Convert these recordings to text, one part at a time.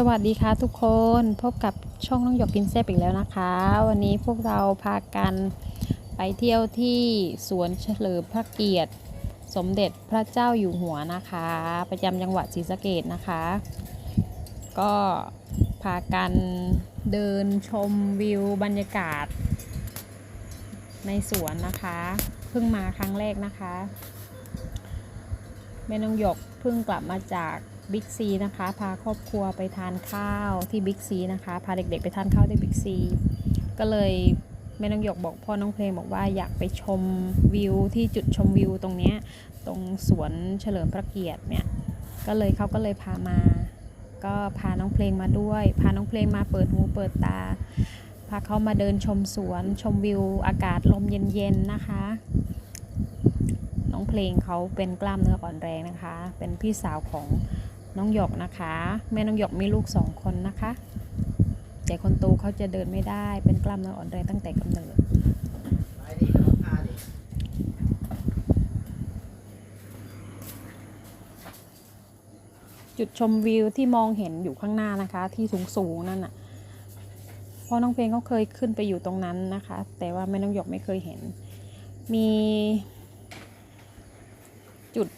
สวัสดีค่ะทุกคนพบกับช่องน้องหยกกินแซ่บอีกแล้วนะคะ วันนี้พวกเราพากันไปเที่ยวที่สวนเฉลิมพระเกียรติ สมเด็จพระเจ้าอยู่หัวนะคะ ประจำจังหวัดศรีสะเกดนะคะ ก็พากันเดินชมวิวบรรยากาศ ในสวนนะคะเพิ่งมาครั้งแรกนะคะแม่น้องหยกเพิ่งกลับมาจาก บิ๊กซีนะคะ พาครอบครัวไปทานข้าวที่บิ๊กซีนะคะ พาเด็กๆไปทานข้าวที่บิ๊กซีก็เลยแม่น้องหยกบอกพ่อน้องเพลงบอกว่าอยากไปชมวิวที่จุดชมวิวตรงเนี้ยตรงสวนเฉลิมพระเกียรติเนี่ยก็เลยเขาก็เลยพามา ก็พาน้องเพลงมาด้วย พาน้องเพลงมาเปิดหูเปิดตา พาเขามาเดินชมสวนชมวิวอากาศลมเย็นๆนะคะ น้องเพลงเขาเป็นกล้ามเนื้ออ่อนแรงนะคะ เป็นพี่สาวของ น้องหยกนะคะ แม่น้องหยกมีลูกสองคนนะคะแต่คนโตเขาจะเดินไม่ได้เป็นกล้ามเนื้ออ่อนแรงตั้งแต่กำเนิดจุดชมวิวที่มองเห็นอยู่ข้างหน้านะคะ ที่สูงสูงนั่นน่ะเพราะน้องเพลงเขาเคยขึ้นไปอยู่ตรงนั้นนะคะ แต่ว่าแม่น้องหยกไม่เคยเห็น มีจุด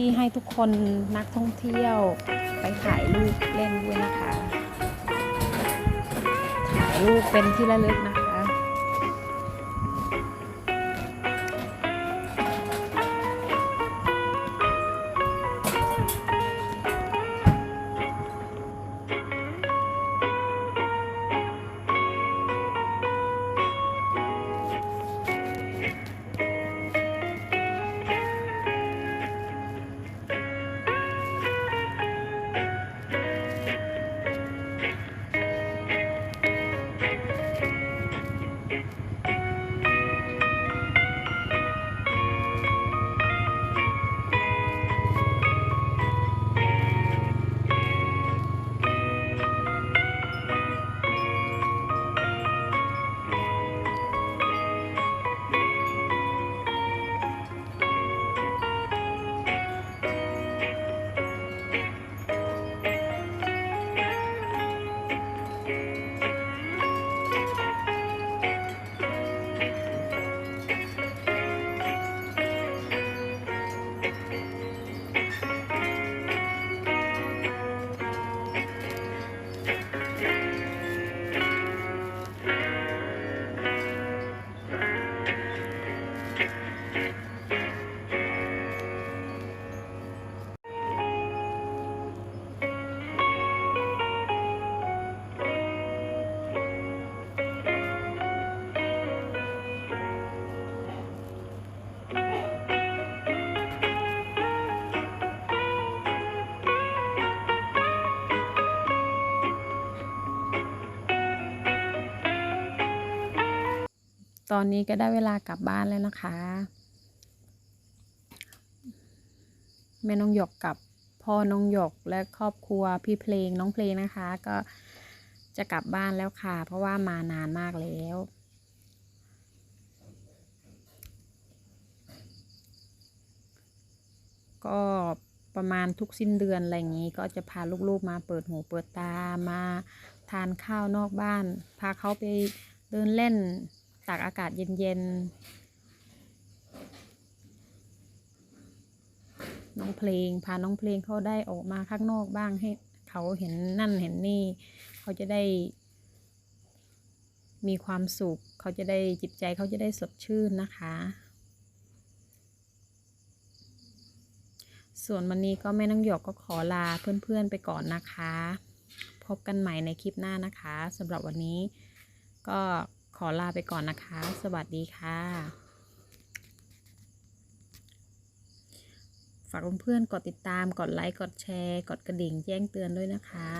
ที่ให้ทุกคนนักท่องเที่ยวไปถ่ายรูปเล่นด้วยนะคะ ถ่ายรูปเป็นที่ระลึกนะคะ ตอนนี้ก็ได้เวลากลับบ้านแล้วนะคะ แม่น้องหยกกับพ่อน้องหยกและครอบครัวพี่เพลงน้องเพลงนะคะ ก็จะกลับบ้านแล้วค่ะ เพราะว่ามานานมากแล้วก็ประมาณทุกสิ้นเดือนอะไรอย่างนี้ก็จะพาลูกๆมาเปิดหูเปิดตามาทานข้าวนอกบ้าน พาเขาไปเดินเล่น ตากอากาศเย็นๆน้องเพลงพาน้องเพลงเขาได้ออกมาข้างนอกบ้างให้เขาเห็นนั่นเห็นนี่ เขาจะได้ มีความสุข เขาจะได้จิตใจเขาจะได้สดชื่นนะคะ ส่วนวันนี้ก็แม่น้องหยกก็ขอลาเพื่อนๆไปก่อนนะคะ พบกันใหม่ในคลิปหน้านะคะสำหรับวันนี้ก็ ขอลาไปก่อนนะคะ สวัสดีค่ะ ฝากเพื่อนๆกดติดตาม กดไลค์ กดแชร์ กดกระดิ่งแจ้งเตือนด้วยนะคะ